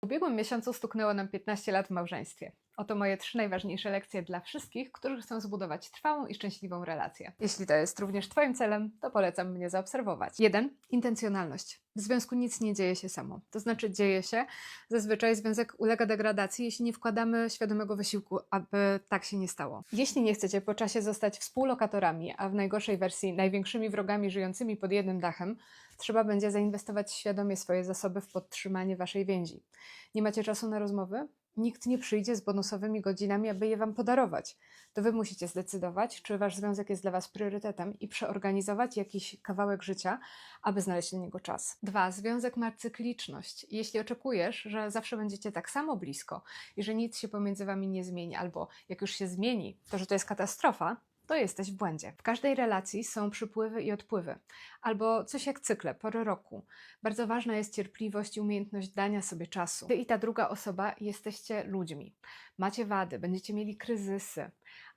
W ubiegłym miesiącu stuknęło nam 15 lat w małżeństwie. Oto moje trzy najważniejsze lekcje dla wszystkich, którzy chcą zbudować trwałą i szczęśliwą relację. Jeśli to jest również Twoim celem, to polecam mnie zaobserwować. 1. Intencjonalność. W związku nic nie dzieje się samo. To znaczy dzieje się. Zazwyczaj związek ulega degradacji, jeśli nie wkładamy świadomego wysiłku, aby tak się nie stało. Jeśli nie chcecie po czasie zostać współlokatorami, a w najgorszej wersji największymi wrogami żyjącymi pod jednym dachem, trzeba będzie zainwestować świadomie swoje zasoby w podtrzymanie Waszej więzi. Nie macie czasu na rozmowy? Nikt nie przyjdzie z bonusowymi godzinami, aby je Wam podarować. To Wy musicie zdecydować, czy Wasz związek jest dla Was priorytetem i przeorganizować jakiś kawałek życia, aby znaleźć na niego czas. Dwa, związek ma cykliczność. Jeśli oczekujesz, że zawsze będziecie tak samo blisko i że nic się pomiędzy Wami nie zmieni, albo jak już się zmieni, to że to jest katastrofa, to jesteś w błędzie. W każdej relacji są przypływy i odpływy, albo coś jak cykle, pory roku. Bardzo ważna jest cierpliwość i umiejętność dania sobie czasu. Ty i ta druga osoba jesteście ludźmi. Macie wady, będziecie mieli kryzysy,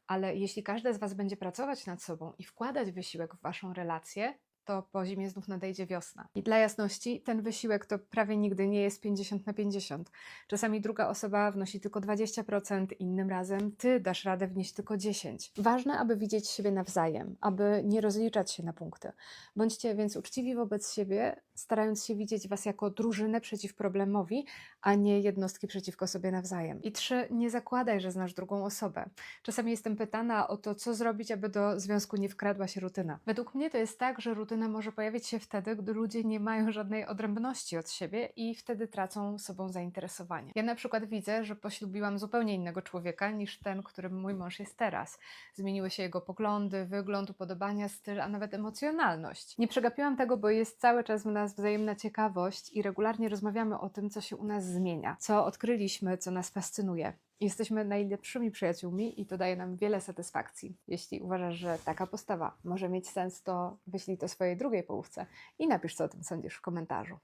ale jeśli każda z Was będzie pracować nad sobą i wkładać wysiłek w Waszą relację, to po zimie znów nadejdzie wiosna. I dla jasności, ten wysiłek to prawie nigdy nie jest 50 na 50. Czasami druga osoba wnosi tylko 20%, innym razem ty dasz radę wnieść tylko 10%. Ważne, aby widzieć siebie nawzajem, aby nie rozliczać się na punkty. Bądźcie więc uczciwi wobec siebie, starając się widzieć was jako drużynę przeciw problemowi, a nie jednostki przeciwko sobie nawzajem. I trzy, nie zakładaj, że znasz drugą osobę. Czasami jestem pytana o to, co zrobić, aby do związku nie wkradła się rutyna. Według mnie to jest tak, że rutyna może pojawić się wtedy, gdy ludzie nie mają żadnej odrębności od siebie i wtedy tracą sobą zainteresowanie. Ja na przykład widzę, że poślubiłam zupełnie innego człowieka niż ten, którym mój mąż jest teraz. Zmieniły się jego poglądy, wygląd, upodobania, styl, a nawet emocjonalność. Nie przegapiłam tego, bo jest cały czas w nas wzajemna ciekawość i regularnie rozmawiamy o tym, co się u nas zmienia, co odkryliśmy, co nas fascynuje. Jesteśmy najlepszymi przyjaciółmi i to daje nam wiele satysfakcji. Jeśli uważasz, że taka postawa może mieć sens, to wyślij to swojej drugiej połówce i napisz, co o tym sądzisz w komentarzu.